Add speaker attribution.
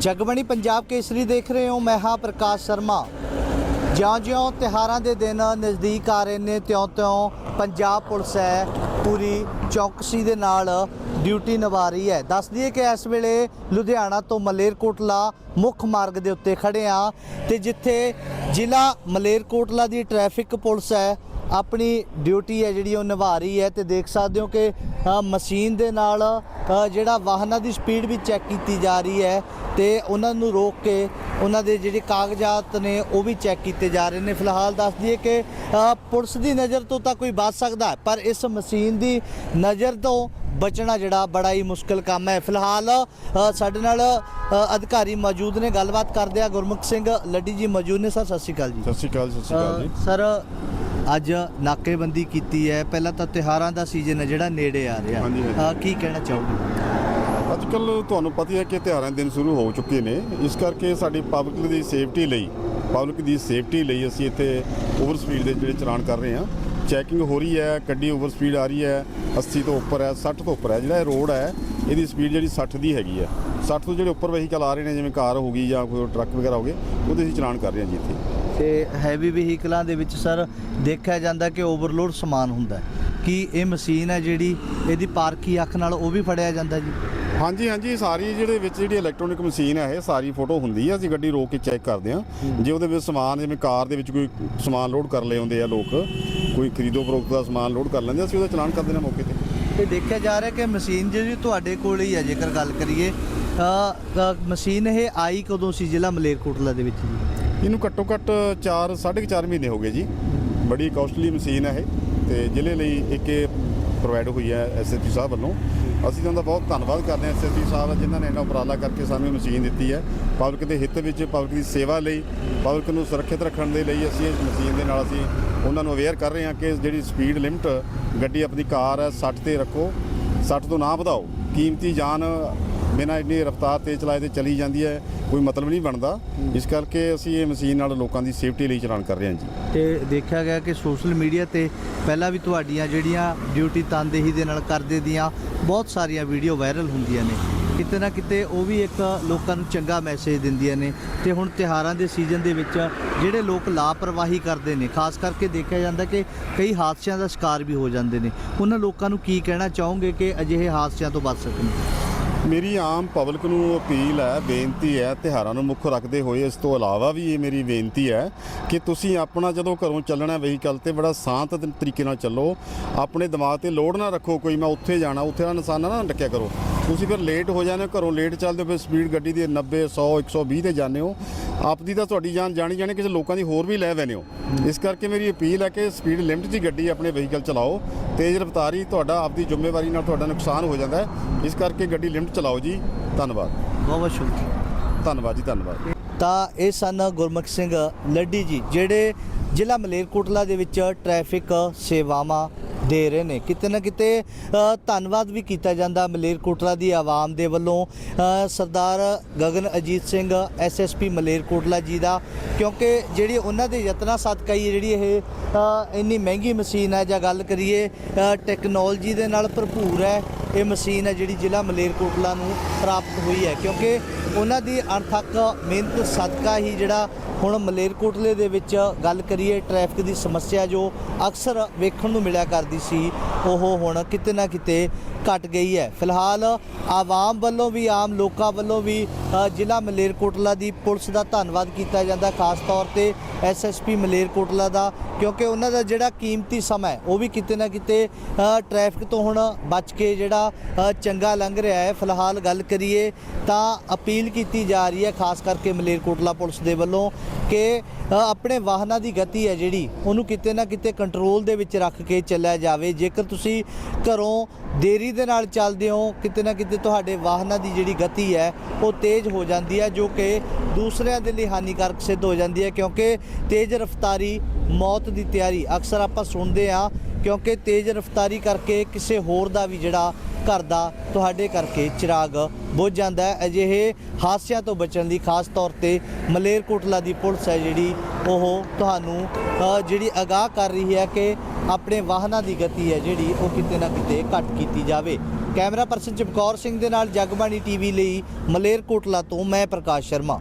Speaker 1: ਜਗਬਣੀ ਪੰਜਾਬ ਕੇਸਰੀ ਦੇਖ ਰਹੇ ਹੋ, ਮੈਂ ਹਾਂ ਪ੍ਰਕਾਸ਼ ਸ਼ਰਮਾ। ਜਿਉਂ-ਜਿਉਂ ਤਿਹਾਰਾਂ ਦੇ ਦਿਨ ਨਜ਼ਦੀਕ ਆ ਰਹੇ ਨੇ, ਤਿਉਂ-ਤਿਉਂ ਪੰਜਾਬ ਪੁਲਿਸ ਹੈ, ਪੂਰੀ ਚੌਕਸੀ ਦੇ ਨਾਲ ਡਿਊਟੀ ਨਿਭਾ ਰਹੀ ਹੈ। ਦੱਸ ਦਈਏ ਕਿ ਇਸ ਵੇਲੇ ਲੁਧਿਆਣਾ ਤੋਂ ਮਲੇਰਕੋਟਲਾ ਮੁੱਖ ਮਾਰਗ ਦੇ ਉੱਤੇ ਖੜੇ ਆ ਤੇ ਜਿੱਥੇ ਜ਼ਿਲ੍ਹਾ ਮਲੇਰਕੋਟਲਾ ਦੀ ਟ੍ਰੈਫਿਕ ਪੁਲਿਸ ਹੈ ਆਪਣੀ ਡਿਊਟੀ ਹੈ ਜਿਹੜੀ ਉਹ ਨਿਭਾ ਰਹੀ ਹੈ ਤੇ ਦੇਖ ਸਕਦੇ ਹੋ ਕਿ ਮਸ਼ੀਨ ਦੇ ਨਾਲ ਜਿਹੜਾ ਵਾਹਨਾਂ ਦੀ ਸਪੀਡ ਵੀ ਚੈੱਕ ਕੀਤੀ ਜਾ ਰਹੀ ਹੈ ਤੇ ਉਹਨਾਂ ਨੂੰ ਰੋਕ ਕੇ ਉਹਨਾਂ ਦੇ ਜਿਹੜੇ ਕਾਗਜ਼ਾਤ ਨੇ ਉਹ ਵੀ ਚੈੱਕ ਕੀਤੇ ਜਾ ਰਹੇ ਨੇ। ਫਿਲਹਾਲ ਦੱਸ ਦਈਏ ਕਿ ਪੁਲਿਸ ਦੀ ਨਜ਼ਰ ਤੋਂ ਤਾਂ ਕੋਈ ਬਚ ਸਕਦਾ ਪਰ ਇਸ ਮਸ਼ੀਨ ਦੀ ਨਜ਼ਰ ਤੋਂ ਬਚਣਾ ਜਿਹੜਾ ਬੜਾ ਹੀ ਮੁਸ਼ਕਲ ਕੰਮ ਹੈ। ਫਿਲਹਾਲ ਸਾਡੇ ਨਾਲ ਅਧਿਕਾਰੀ ਮੌਜੂਦ ਨੇ। ਗੱਲਬਾਤ ਕਰਦੇ ਆ ਗੁਰਮੁਖ ਸਿੰਘ ਲੱਡੀ ਜੀ ਮੌਜੂਦ ਨੇ। ਸਰ ਸਤਿ ਸ਼੍ਰੀ ਅਕਾਲ ਜੀ।
Speaker 2: ਸਤਿ ਸ਼੍ਰੀ ਅਕਾਲ ਸਤਿ ਸ਼੍ਰੀ ਅਕਾਲ ਜੀ।
Speaker 1: ਸਰ ਅੱਜ ਨਾਕੇਬੰਦੀ ਕੀਤੀ ਹੈ। ਪਹਿਲਾਂ ਤਾਂ ਤਿਹਾਰਾਂ ਦਾ ਸੀਜ਼ਨ ਹੈ ਜਿਹੜਾ ਨੇੜੇ ਆ ਰਿਹਾ।
Speaker 2: ਹਾਂਜੀ, ਹਾਂਜੀ।
Speaker 1: ਅ, ਕੀ ਕਹਿਣਾ ਚਾਹੋਗੇ?
Speaker 2: ਅੱਜ ਕੱਲ ਤੁਹਾਨੂੰ ਪਤਾ ਹੀ ਹੈ ਕਿ ਤਿਉਹਾਰਾਂ ਦੇ ਦਿਨ ਸ਼ੁਰੂ ਹੋ ਚੁੱਕੇ ਨੇ। ਇਸ ਕਰਕੇ ਸਾਡੀ ਪਬਲਿਕ ਦੀ ਸੇਫਟੀ ਲਈ ਪਬਲਿਕ ਦੀ ਸੇਫਟੀ ਲਈ ਅਸੀਂ ਇੱਥੇ ਓਵਰ ਸਪੀਡ ਦੇ ਜਿਹੜੇ ਚਲਾਨ ਕਰ ਰਹੇ ਹਾਂ। ਚੈਕਿੰਗ ਹੋ ਰਹੀ ਹੈ ਗੱਡੀ ਓਵਰ ਸਪੀਡ ਆ ਰਹੀ ਹੈ 80 ਤੋਂ ਉੱਪਰ ਹੈ 60 ਤੋਂ ਉੱਪਰ ਹੈ। ਜਿਹੜਾ ਇਹ ਰੋਡ ਹੈ ਇਹਦੀ ਸਪੀਡ ਜਿਹੜੀ 60 ਦੀ ਹੈਗੀ ਹੈ। 60 ਤੋਂ ਜਿਹੜੇ ਉੱਪਰ ਵਹੀਕਲ ਆ ਰਹੇ ਨੇ ਜਿਵੇਂ ਕਾਰ ਹੋ ਗਈ ਜਾਂ ਕੋਈ ਟਰੱਕ ਵਗੈਰਾ ਹੋ ਗਏ ਉਹਦੇ ਅਸੀਂ ਚਲਾਨ ਕਰ ਰਹੇ ਹਾਂ ਜੀ ਇੱਥੇ।
Speaker 1: ਤੇ ਹੈਵੀ ਵਹੀਕਲਾਂ ਦੇ ਵਿੱਚ ਸਰ ਦੇਖਿਆ ਜਾਂਦਾ ਕਿ ਓਵਰਲੋਡ ਸਮਾਨ ਹੁੰਦਾ ਕੀ ਇਹ ਮਸ਼ੀਨ ਹੈ ਜਿਹੜੀ ਇਹਦੀ ਪਾਰਕੀ ਅੱਖ ਨਾਲ ਉਹ ਵੀ ਫੜਿਆ ਜਾਂਦਾ ਜੀ?
Speaker 2: ਹਾਂਜੀ ਹਾਂਜੀ ਸਾਰੀ ਜਿਹੜੇ ਵਿੱਚ ਜਿਹੜੀ ਇਲੈਕਟ੍ਰੋਨਿਕ ਮਸ਼ੀਨ ਹੈ ਇਹ ਸਾਰੀ ਫੋਟੋ ਹੁੰਦੀ ਹੈ ਅਸੀਂ ਗੱਡੀ ਰੋਕ ਕੇ ਚੈੱਕ ਕਰਦੇ ਹਾਂ। ਜੇ ਉਹਦੇ ਵਿੱਚ ਸਮਾਨ ਜਿਵੇਂ ਕਾਰ ਦੇ ਵਿੱਚ ਕੋਈ ਸਮਾਨ ਲੋਡ ਕਰ ਲਏ ਹੁੰਦੇ ਆ ਲੋਕ ਕੋਈ ਖਰੀਦੋ ਫਰੋਖਤ ਦਾ ਸਮਾਨ ਲੋਡ ਕਰ ਲੈਂਦੇ ਅਸੀਂ ਉਹਦਾ ਚਲਾਨ ਕਰ ਦਿੰਦੇ ਮੌਕੇ ਤੇ।
Speaker 1: ਤੇ ਦੇਖਿਆ ਜਾ ਰਿਹਾ ਕਿ ਮਸ਼ੀਨ ਜਿਹੜੀ ਤੁਹਾਡੇ ਕੋਲ ਹੀ ਹੈ ਜੇਕਰ ਗੱਲ ਕਰੀਏ ਅ, ਮਸ਼ੀਨ ਇਹ ਆਈ ਕਦੋਂ ਸੀ ਜ਼ਿਲ੍ਹਾ ਮਲੇਰਕੋਟਲਾ ਦੇ ਵਿੱਚ ਜੀ?
Speaker 2: ਇਹਨੂੰ ਘੱਟੋ ਘੱਟ 4 4.5 ਮਹੀਨੇ ਹੋ ਗਏ ਜੀ। ਬੜੀ ਕਾਸਟਲੀ ਮਸ਼ੀਨ ਹੈ ਇਹ ਤੇ ਜ਼ਿਲ੍ਹੇ ਲਈ ਇੱਕ ਇਹ ਪ੍ਰੋਵਾਈਡ ਹੋਈ ਹੈ ਐਸਐਸਪੀ ਸਾਹਿਬ ਵੱਲੋਂ। ਅਸੀਂ ਤਾਂ ਦਾ ਬਹੁਤ ਧੰਨਵਾਦ ਕਰਦੇ ਹਾਂ ਐਸਐਸਪੀ ਸਾਹਿਬ ਜਿਨ੍ਹਾਂ ਨੇ ਇਹਨਾਂ ਉਪਰਾਲਾ ਕਰਕੇ ਸਾਨੂੰ ਇਹ ਮਸ਼ੀਨ ਦਿੱਤੀ ਹੈ। ਪਬਲਿਕ ਦੇ ਹਿੱਤ ਵਿੱਚ ਪਬਲਿਕ ਦੀ ਸੇਵਾ ਲਈ ਪਬਲਿਕ ਨੂੰ ਸੁਰੱਖਿਅਤ ਰੱਖਣ ਦੇ ਲਈ ਅਸੀਂ ਇਸ ਮਸ਼ੀਨ ਦੇ ਨਾਲ ਅਸੀਂ ਉਹਨਾਂ ਨੂੰ ਅਵੇਅਰ ਕਰ ਰਹੇ ਹਾਂ ਕਿ ਜਿਹੜੀ ਸਪੀਡ ਲਿਮਟ ਗੱਡੀ ਆਪਣੀ ਕਾਰ ਹੈ 60 ਤੇ ਰੱਖੋ। 60 ਤੋਂ ਨਾ ਵਧਾਓ। ਕੀਮਤੀ ਜਾਨ ਬਿਨਾਂ ਇੰਨੀ ਰਫ਼ਤਾਰ ਤੇ ਚਲਾਏ ਤੇ ਚਲੀ ਜਾਂਦੀ ਹੈ ਕੋਈ ਮਤਲਬ ਨਹੀਂ ਬਣਦਾ। ਇਸ ਕਰਕੇ ਅਸੀਂ ਇਹ ਮਸ਼ੀਨ ਨਾਲ ਲੋਕਾਂ ਦੀ ਸੇਫਟੀ ਲਈ ਚਲਾਨ ਕਰ ਰਹੇ ਹਾਂ ਜੀ।
Speaker 1: ਤੇ ਦੇਖਿਆ ਗਿਆ ਕਿ ਸੋਸ਼ਲ ਮੀਡੀਆ ਤੇ ਪਹਿਲਾਂ ਵੀ ਤੁਹਾਡੀਆਂ ਜਿਹੜੀਆਂ ਡਿਊਟੀ ਤਨਦੇਹੀ ਦੇ ਨਾਲ ਕਰਦੇ ਦੀਆਂ ਬਹੁਤ ਸਾਰੀਆਂ ਵੀਡੀਓ ਵਾਇਰਲ ਹੁੰਦੀਆਂ ਨੇ। ਕਿਤੇ ਨਾ ਕਿਤੇ ਉਹ ਵੀ ਇੱਕ ਲੋਕਾਂ ਨੂੰ ਚੰਗਾ ਮੈਸੇਜ ਦਿੰਦੀਆਂ ਨੇ। ਤੇ ਹੁਣ ਤਿਹਾਰਾਂ ਦੇ ਸੀਜ਼ਨ ਦੇ ਵਿੱਚ ਜਿਹੜੇ ਲੋਕ ਲਾਪਰਵਾਹੀ ਕਰਦੇ ਨੇ ਖਾਸ ਕਰਕੇ ਦੇਖਿਆ ਜਾਂਦਾ ਕਿ ਕਈ ਹਾਦਸਿਆਂ ਦਾ ਸ਼ਿਕਾਰ ਵੀ ਹੋ ਜਾਂਦੇ ਨੇ। ਉਹਨਾਂ ਲੋਕਾਂ ਨੂੰ ਕੀ ਕਹਿਣਾ ਚਾਹੋਗੇ ਕਿ ਅਜਿਹੇ ਹਾਦਸਿਆਂ ਤੋਂ ਬਚ ਸਕਣ?
Speaker 2: ਮੇਰੀ ਆਮ ਪਬਲਿਕ ਨੂੰ ਅਪੀਲ ਹੈ, ਬੇਨਤੀ ਹੈ, ਤਿਉਹਾਰਾਂ ਨੂੰ ਮੁੱਖ ਰੱਖਦੇ ਹੋਏ, ਇਸ ਤੋਂ ਇਲਾਵਾ ਵੀ ਇਹ ਮੇਰੀ ਬੇਨਤੀ ਹੈ ਕਿ ਤੁਸੀਂ ਆਪਣਾ ਜਦੋਂ ਘਰੋਂ ਚੱਲਣਾ ਵਹੀਕਲ ਤੇ ਬੜਾ ਸ਼ਾਂਤ ਤਰੀਕੇ ਨਾਲ ਚੱਲੋ, ਆਪਣੇ ਦਿਮਾਗ ਤੇ ਲੋਡ ਨਾ ਰੱਖੋ ਕੋਈ ਮੈਂ ਉੱਥੇ ਜਾਣਾ, ਉੱਥੇ ਦਾ ਨਿਸ਼ਾਨਾ ਨਾ ਡੱਕਿਆ ਕਰੋ। ਤੁਸੀਂ ਫਿਰ ਲੇਟ ਹੋ ਜਾਂਦੇ ਹੋ ਘਰੋਂ ਲੇਟ ਚੱਲਦੇ ਹੋ ਫਿਰ ਸਪੀਡ ਗੱਡੀ ਦੀ 90 100 120 ਤੇ ਜਾਂਦੇ ਹੋ। ਆਪਦੀ ਤਾਂ ਤੁਹਾਡੀ ਜਾਨ ਜਾਣੀ ਜਾਣੀ ਕਿਸੇ ਲੋਕਾਂ ਦੀ ਹੋਰ ਵੀ ਲੈ ਬੈਨੇ ਹੋ। ਇਸ ਕਰਕੇ ਮੇਰੀ ਅਪੀਲ ਹੈ ਕਿ ਸਪੀਡ ਲਿਮਟ 'ਚ ਹੀ ਗੱਡੀ ਆਪਣੇ ਵਹੀਕਲ ਚਲਾਓ। ਤੇਜ਼ ਰਫ਼ਤਾਰੀ ਤੁਹਾਡਾ ਆਪਦੀ ਜ਼ਿੰਮੇਵਾਰੀ ਨਾਲ ਤੁਹਾਡਾ ਨੁਕਸਾਨ ਹੋ ਜਾਂਦਾ ਹੈ। ਇਸ ਕਰਕੇ ਗੱਡੀ ਲਿਮਟ ਚਲਾਓ ਜੀ। ਧੰਨਵਾਦ।
Speaker 1: ਬਹੁਤ ਬਹੁਤ ਸ਼ੁਕਰੀਆ।
Speaker 2: ਧੰਨਵਾਦ ਜੀ ਧੰਨਵਾਦ।
Speaker 1: ਤਾਂ ਇਹ ਸਨ ਗੁਰਮੁਖ ਸਿੰਘ ਲੱਡੀ ਜੀ ਜਿਹੜੇ ਜ਼ਿਲ੍ਹਾ ਮਲੇਰਕੋਟਲਾ ਦੇ ਵਿੱਚ ਟ੍ਰੈਫਿਕ ਸੇਵਾਵਾਂ ਦੇ ਰਹੇ ਨੇ। ਕਿਤੇ ਨਾ ਕਿਤੇ ਧੰਨਵਾਦ ਵੀ ਕੀਤਾ ਜਾਂਦਾ ਮਲੇਰਕੋਟਲਾ ਦੀ ਆਵਾਮ ਦੇ ਵੱਲੋਂ। ਸਰਦਾਰ ਗਗਨ ਅਜੀਤ ਸਿੰਘ ਐਸਐਸਪੀ ਮਲੇਰਕੋਟਲਾ ਜੀ ਦਾ। ਕਿਉਂਕਿ ਜਿਹੜੀ ਉਹਨਾਂ ਦੇ ਯਤਨਾਂ ਸਦਕਾ ਹੀ ਜਿਹੜੀ ਇਹ ਇੰਨੀ ਮਹਿੰਗੀ ਮਸ਼ੀਨ ਹੈ ਜਾਂ ਗੱਲ ਕਰੀਏ ਅ, ਟੈਕਨੋਲੋਜੀ ਦੇ ਨਾਲ ਭਰਪੂਰ ਹੈ। ਇਹ ਮਸ਼ੀਨ ਹੈ ਜਿਹੜੀ ਜ਼ਿਲ੍ਹਾ ਮਲੇਰਕੋਟਲਾ ਨੂੰ ਪ੍ਰਾਪਤ ਹੋਈ ਹੈ ਕਿਉਂਕਿ ਉਹਨਾਂ ਦੀ ਅਣਥੱਕ ਮਿਹਨਤ ਸਦਕਾ ਹੀ ਜਿਹੜਾ ਹੁਣ ਮਲੇਰਕੋਟਲੇ ਦੇ ਵਿੱਚ ਗੱਲ ਕਰੀਏ ਟ੍ਰੈਫਿਕ ਦੀ ਸਮੱਸਿਆ ਜੋ ਅਕਸਰ ਵੇਖਣ ਨੂੰ ਮਿਲਿਆ ਕਰਦੀ ਸੀ ਉਹ ਹੁਣ ਕਿਤੇ ਨਾ ਕਿਤੇ ਘਟ ਗਈ ਹੈ। ਫਿਲਹਾਲ ਆਵਾਮ ਵੱਲੋਂ ਵੀ ਆਮ ਲੋਕਾਂ ਵੱਲੋਂ ਵੀ ਜ਼ਿਲ੍ਹਾ ਮਲੇਰਕੋਟਲਾ ਦੀ ਪੁਲਿਸ ਦਾ ਧੰਨਵਾਦ ਕੀਤਾ ਜਾਂਦਾ ਖਾਸ ਤੌਰ ਤੇ ਐਸਐਸਪੀ ਮਲੇਰਕੋਟਲਾ ਦਾ ਕਿਉਂਕਿ ਉਹਨਾਂ ਦਾ ਜਿਹੜਾ ਕੀਮਤੀ ਸਮਾਂ ਹੈ ਉਹ ਵੀ ਕਿਤੇ ਨਾ ਕਿਤੇ ਅ, ਟ੍ਰੈਫਿਕ ਤੋਂ ਹੁਣ ਬਚ ਕੇ ਜਿਹੜਾ ਅ, ਚੰਗਾ ਲੰਘ ਰਿਹਾ ਹੈ। ਫਿਲਹਾਲ ਗੱਲ ਕਰੀਏ ਤਾਂ ਅਪੀਲ ਕੀਤੀ ਜਾ ਰਹੀ ਹੈ ਖਾਸ ਕਰਕੇ ਮਲੇਰਕੋਟਲਾ ਪੁਲਿਸ ਦੇ ਵੱਲੋਂ ਕਿ ਆਪਣੇ ਵਾਹਨਾਂ ਦੀ ਗਤੀ ਹੈ ਜਿਹੜੀ ਉਹਨੂੰ ਕਿਤੇ ਨਾ ਕਿਤੇ ਕੰਟਰੋਲ ਦੇ ਵਿੱਚ ਰੱਖ ਕੇ ਚੱਲਿਆ ਜਾਵੇ। ਜੇਕਰ ਤੁਸੀਂ ਘਰੋਂ ਦੇਰੀ ਦੇ ਨਾਲ ਚੱਲਦੇ ਹੋ ਕਿਤੇ ਨਾ ਕਿਤੇ ਤੁਹਾਡੇ ਵਾਹਨਾਂ ਦੀ ਜਿਹੜੀ ਗਤੀ ਹੈ ਉਹ ਤੇਜ਼ ਹੋ ਜਾਂਦੀ ਹੈ ਜੋ ਕਿ ਦੂਸਰਿਆਂ ਦੇ ਲਈ ਹਾਨੀਕਾਰਕ ਸਿੱਧ ਹੋ ਜਾਂਦੀ ਹੈ ਕਿਉਂਕਿ ਤੇਜ਼ ਰਫ਼ਤਾਰੀ ਮੌਤ ਦੀ ਤਿਆਰੀ ਅਕਸਰ ਆਪਾਂ ਸੁਣਦੇ ਆ ਕਿਉਂਕਿ ਤੇਜ਼ ਰਫ਼ਤਾਰੀ ਕਰਕੇ ਕਿਸੇ ਹੋਰ ਦਾ ਵੀ ਜਿਹੜਾ ਘਰ ਦਾ ਤੁਹਾਡੇ ਕਰਕੇ ਚਿਰਾਗ ਬੁੱਝ ਜਾਂਦਾ ਹੈ। ਅਜਿਹੇ ਹਾਦਸਿਆਂ ਤੋਂ ਬਚਣ ਦੀ ਖਾਸ ਤੌਰ ਤੇ ਮਲੇਰਕੋਟਲਾ ਦੀ ਪੁਲਿਸ ਹੈ ਜਿਹੜੀ ਉਹ ਤੁਹਾਨੂੰ ਜਿਹੜੀ ਅਗਾਹ ਕਰ ਰਹੀ ਹੈ ਕਿ ਆਪਣੇ ਵਾਹਨਾਂ ਦੀ ਗਤੀ ਹੈ ਜਿਹੜੀ ਉਹ ਕਿਤੇ ਨਾ ਕਿਤੇ ਘੱਟ ਕੀਤੀ ਜਾਵੇ। ਕੈਮਰਾ ਪਰਸਨ ਚਮਕੌਰ ਸਿੰਘ ਦੇ ਨਾਲ ਜਗਬਾਣੀ ਟੀਵੀ ਲਈ ਮਲੇਰਕੋਟਲਾ ਤੋਂ ਮੈਂ ਪ੍ਰਕਾਸ਼ ਸ਼ਰਮਾ।